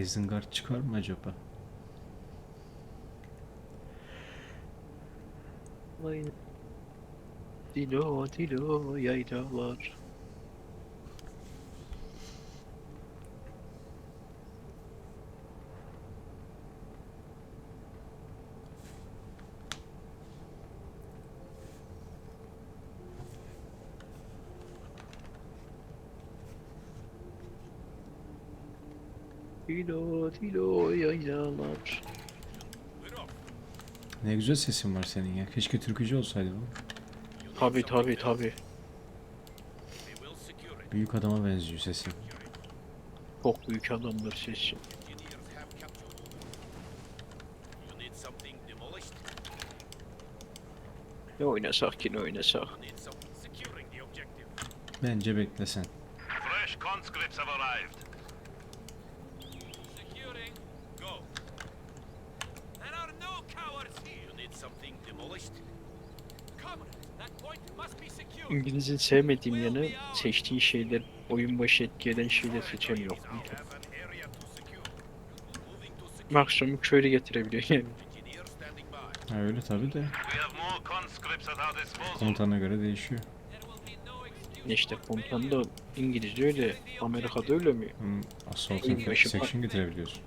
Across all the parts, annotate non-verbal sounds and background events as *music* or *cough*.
Isengard çıkar mı acaba? Dilo dilo yaylalar. Dilo dilo yaylalar. Ne güzel sesin var senin ya. Keşke türkücü olsaydı bu. Tabi tabi tabi. Büyük adama benziyor sesin. Çok büyük adamdır sesi. Ne oynasak ki ne oynasak. Bence beklesen. Fresh conscripts have arrived. İngiliz'in sevmediğim yanı seçtiği şeyler oyun başı etki eden şeyler seçemiyor. Maksimum köylü getirebiliyor yani. Ha öyle tabi de komutana göre değişiyor. İşte komutan da İngilizce öyle, Amerika'da öyle mi? Hmm, assault section getirebiliyorsun.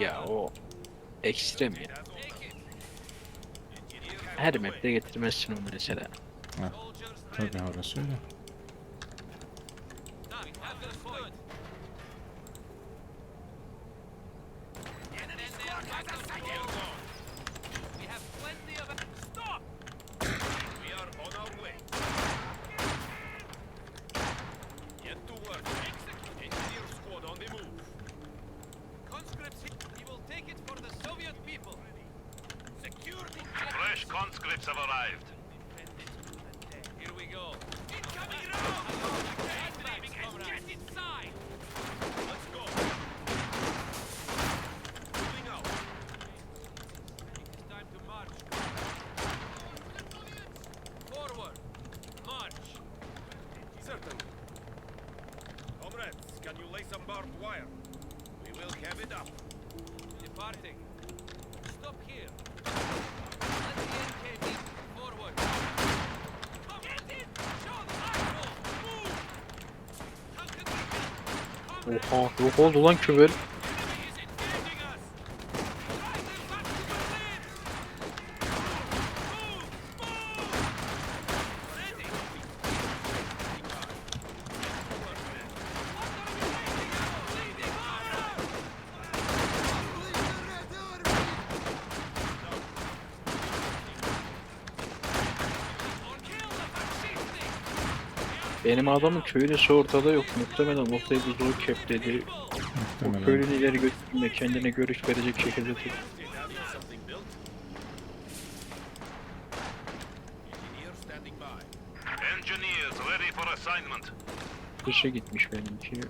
Ya o ekstrem ya. Her map'te getirmezsin onu mesela. soldiers Tabi ready. orası öyle. Oha yok oldu lan kübel. Benim adamın köylüsü ortada yok. Muhtemelen bir zor kepledi. O Muhtemelen. köylünü ileri götürme kendine görüş verecek şekilde tut. Dışa gitmiş benimki.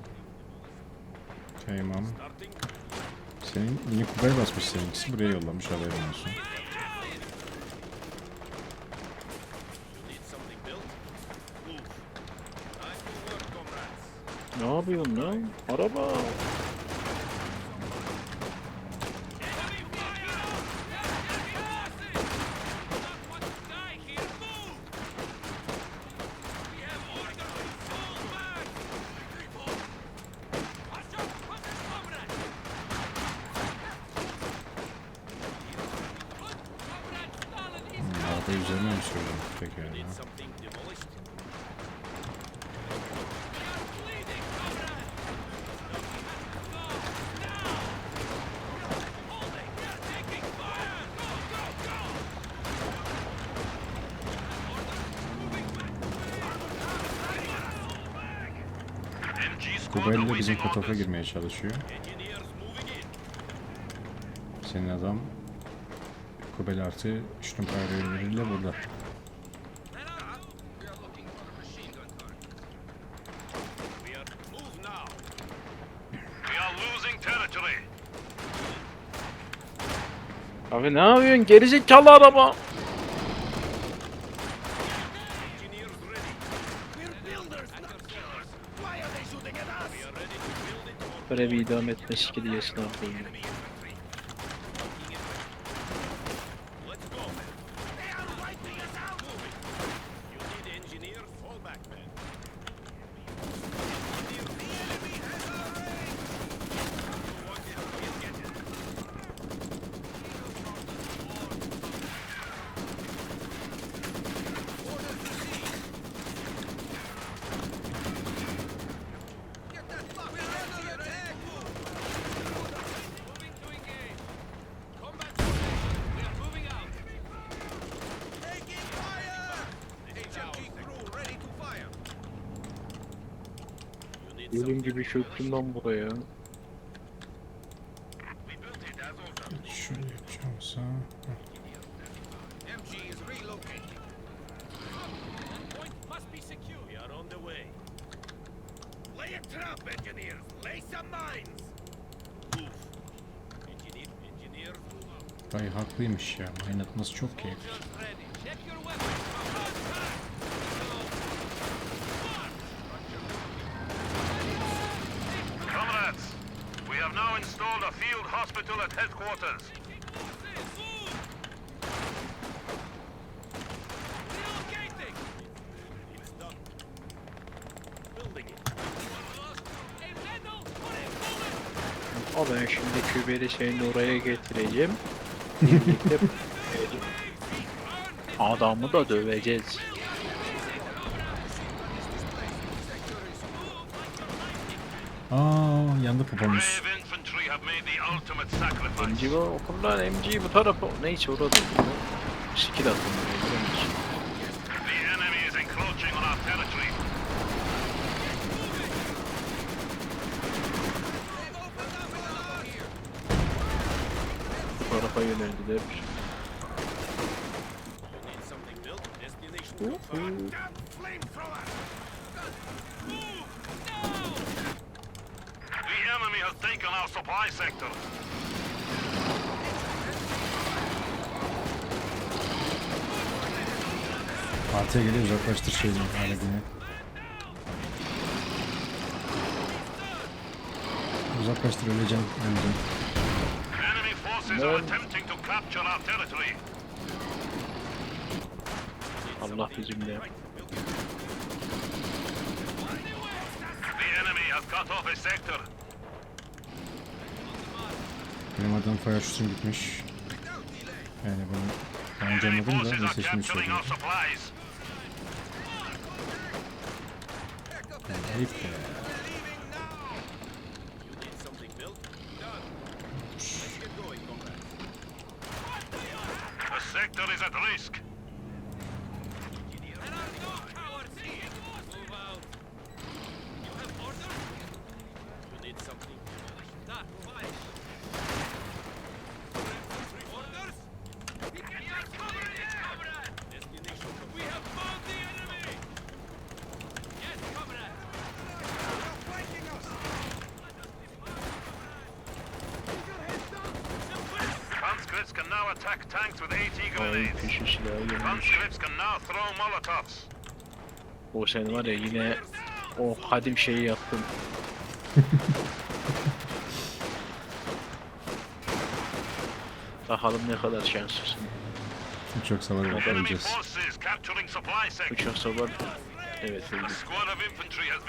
Tamam. Senin yine kubaya basmış seninkisi. Buraya yollamış haberin olsun. Ne yapıyorsun lan? Araba. Enemy fire! Not want to die here! Move! We have orders to fall back! Watch out! Comrade! Comrade Stalin is Hmm, araba üzerine mi söylüyorum peki ya? Need something demolished? We are bleeding, comrade! Go! Now! Holding! We are taking fire! Go, go, go! Awaiting bizim katofa girmeye çalışıyor. Senin adam Kubel artı 3 numara görevleriyle burada. Abi ne yapıyorsun? Gerizekalı araba. Görevi idam diye sınav koyuyor. Lay some mines. Move. Engineer, engineers, move out. Dayı haklıymış ya. Mine atması çok keyifli. Soldiers ready. Check your weapons. Contact. Comrades, we have now installed a field hospital at headquarters. Ama ben şimdi küberi senin oraya getireceğim. *laughs* Adamı da döveceğiz. Aa yandı popomuz. MG var okullar MG bu tarafa. Neyse orada. Skill attım. Bu tarafa yöneldiler. The enemy has taken our supply sector. Partiye geliyor uzaklaştır şeyini. Aletini. Uzaklaştır öleceğim. Öleceğim. Enemy forces are attempting to capture our territory. Allah bizimle. The enemy has cut off a sector. Benim adam fire shooting gitmiş. Yani bunu anladım da forces ne are Ayıp ya. Now attack tanks with AT grenades. gelmiş. Can now throw molotovs. O sen var ya yine o kadim şeyi yaptın. *laughs* Bakalım ne kadar şanslısın. Uçak savarı var. Enemy Öleceğiz. forces capturing supply sector. Uçak savar. Evet öldü. squad of infantry has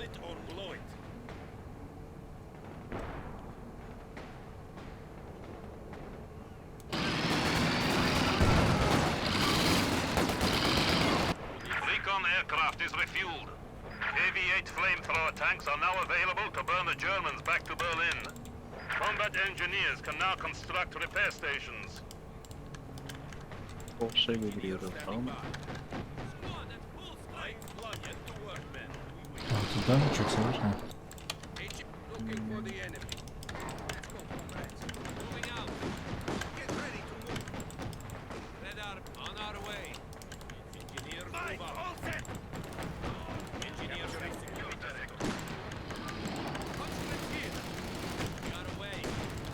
ready build it or blow it. Recon aircraft is refueled. AV-8 flamethrower tanks are now available to burn the Germans back to Berlin. Combat engineers can now construct repair stations. Olsa görüyorum tamam mı? Buradan çok sever. Ha.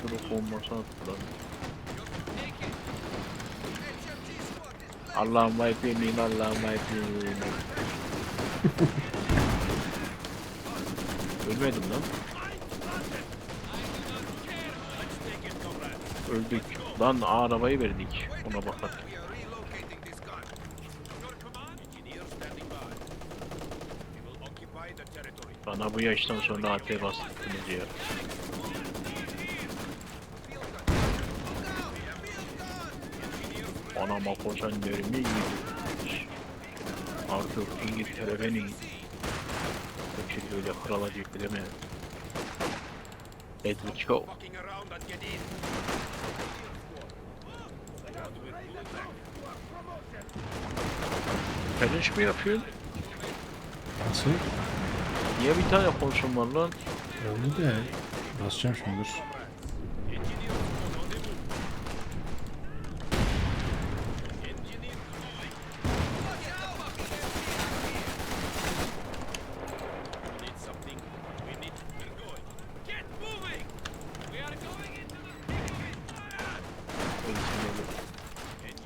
Şurada bombası. Allah'ım ayıp yemin, Allah'ım ayıp yemin. *laughs* Ölmedim lan. Öldük. Lan arabayı verdik. Ona bakar. Bana bu yaştan sonra AT bastırdınız ya. Anama kocan derimi yiyip. Artık İngiltere'nin şimdi öyle krala yükleme. Edward Show. Challenge mi yapıyorsun? Nasıl? Niye bir tane konuşum var lan? Öyle de. Basacağım şimdi.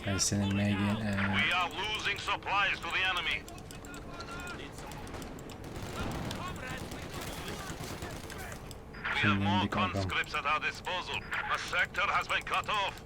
We are losing supplies to the enemy. We have more conscripts at our disposal. A sector has been cut off.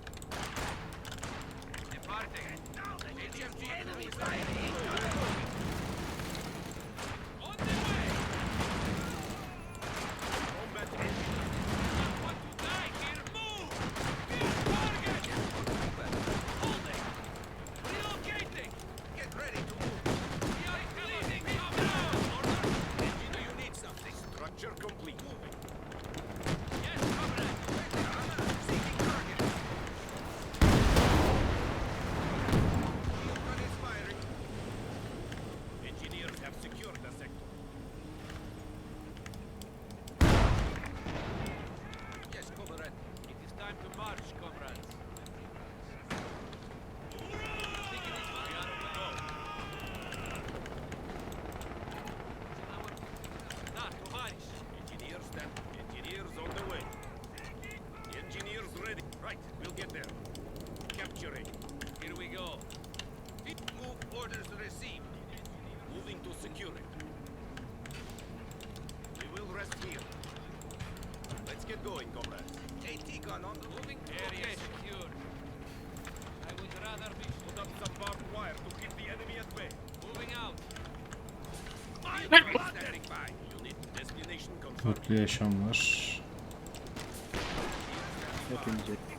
Mutlu yaşamlar. Hepimize.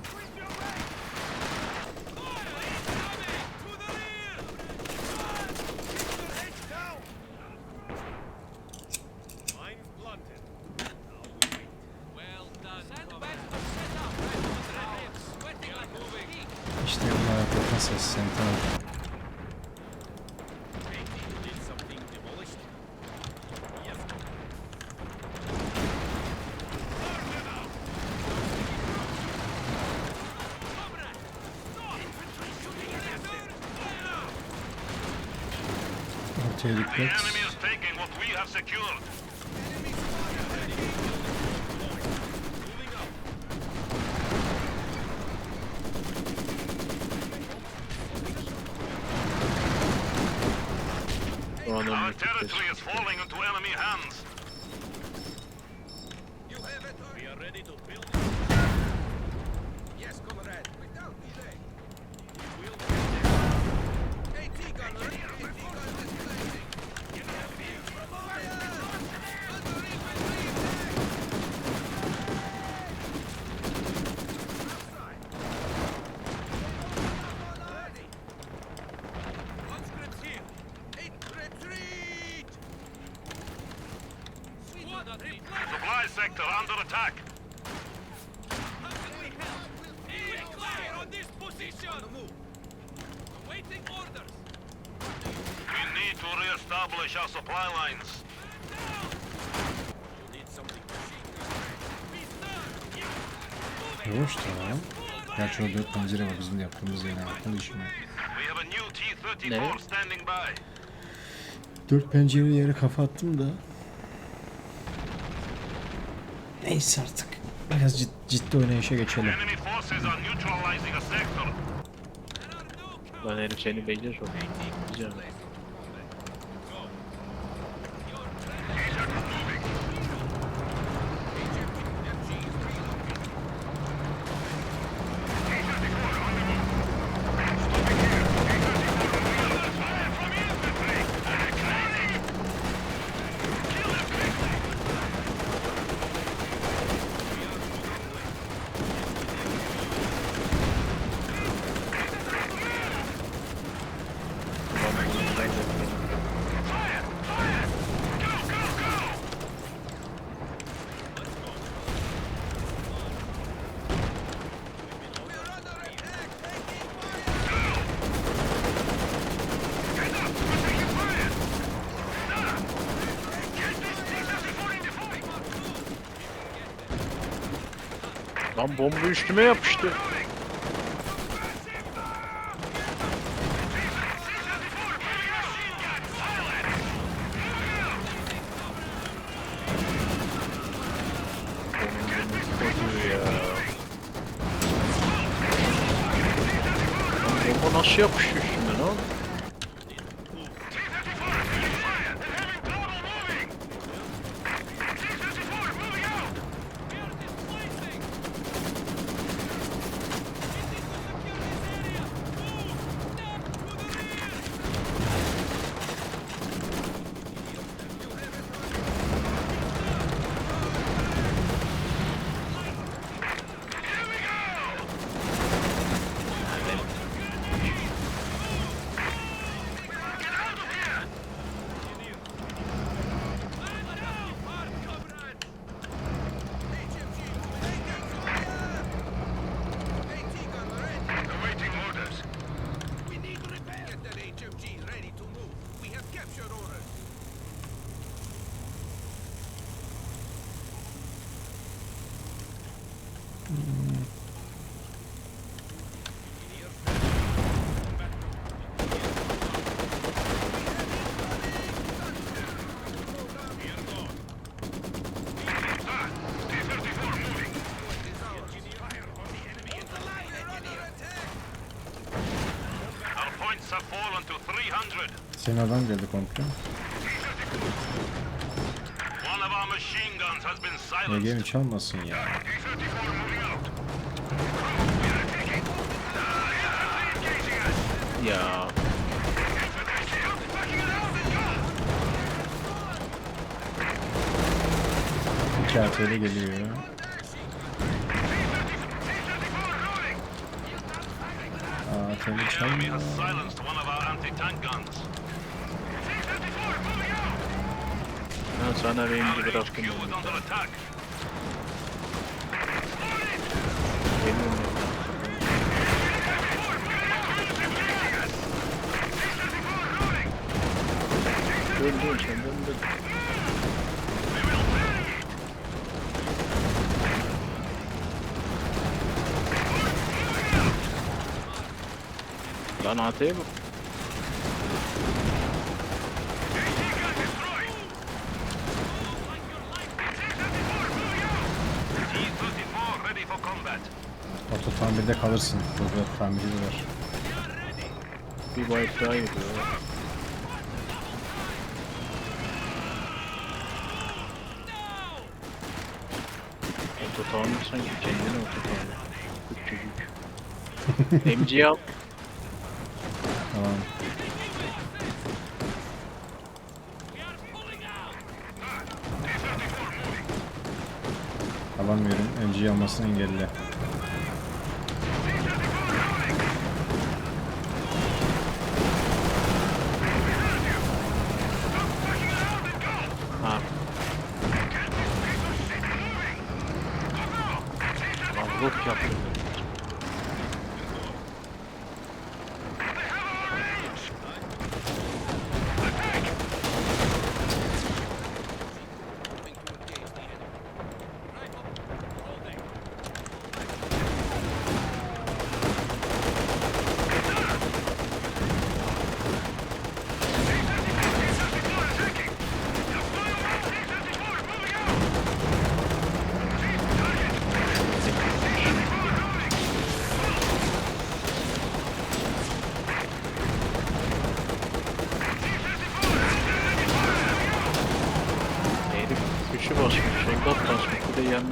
That's... The enemy is taking what we have secured. Our territory is falling into enemy hands. Supply sector under attack. We fire on this position. Waiting orders. We need to re-establish our supply lines. Yavaş tamam. Gerçi orada 4 panzeri var bizim de yaptığımız yere hakkında işime. 4 pencere yere kafa attım da Neyse artık. Biraz cid ciddi oynayışa geçelim. Lan herif seni bekliyor çok. Güzel. Lan bomba üstüme yapıştı. Bomba ya. Lan bomba nasıl yapışıyor üstüme lan? Awaiting orders. We need to repair! Get that HMG ready to move. We have captured orders. Our points have fallen to 300. Senin adam geldi komple. One of our machine guns has been Ege silenced. mi çalmasın ya? T-34 moving out. Ya. İki geliyor. The enemy çalmıyor. has silenced one of our anti-tank guns. Ha, sana rengi Our bıraktım. HQ is under attack. Geliyorum ya. Dön dön sen Lan AT'ye bak. T-34 ready for combat. Oto tamirde kalırsın. Burada tamirci var. Bir wipe daha geliyor. Oto tamir sanki kendine oto tamir. Kız çocuk. *laughs* MG al. Alamıyorum. MG almasını engelle.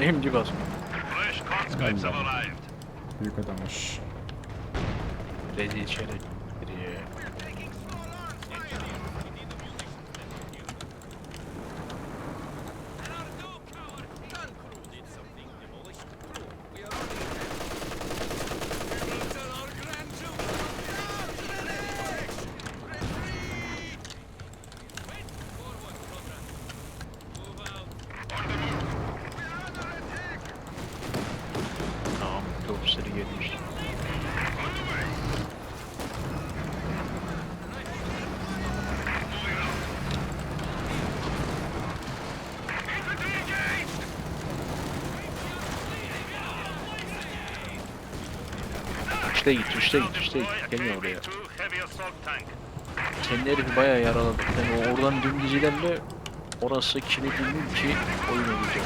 Yanına imdi basmış. Fresh conscripts have arrived. Büyük adammış. Dedi içeri Üçte git, üçte git, üçte git. Gelme oraya. KV-2 heavy assault tank. Senin herifi bayağı yaraladık. Yani oradan dümdüz ilerle. Orası kilitli ki oyun olacak.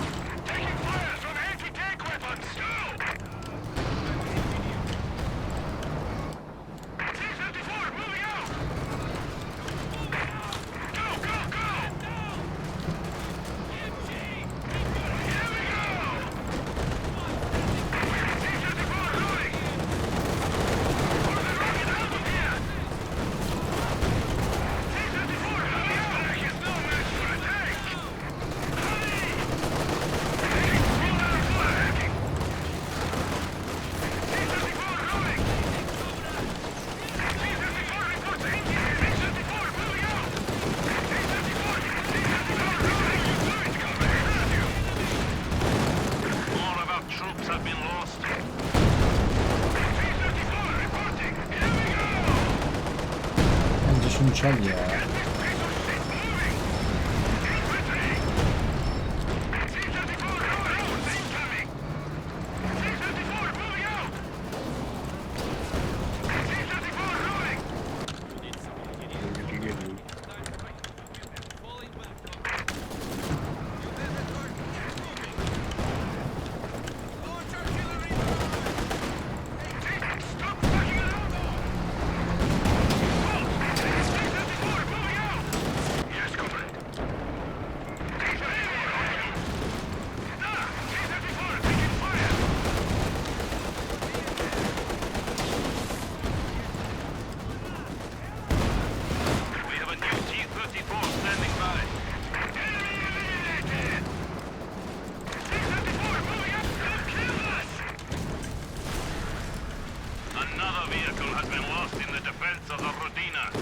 Has been lost in the defense of the Rodina.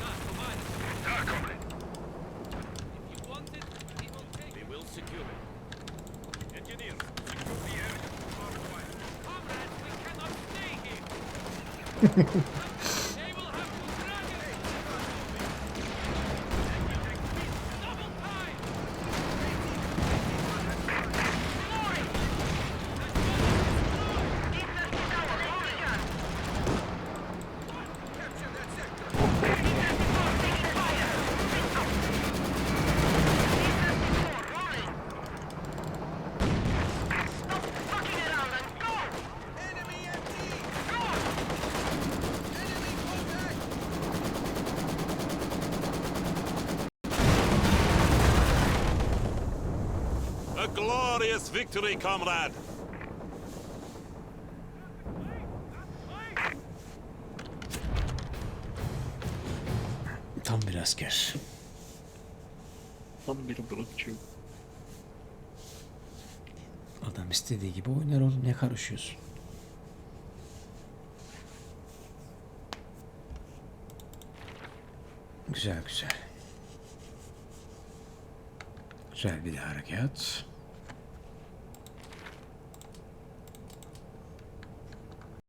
Not provided. If you want it, we will take it. We will secure it. Engineers, secure the area from. Comrades, we cannot stay here. *laughs* glorious victory, comrade! Tam bir asker. Tam bir bırakçı. Adam istediği gibi oynar oğlum ne karışıyorsun? Güzel güzel. Güzel bir harekat.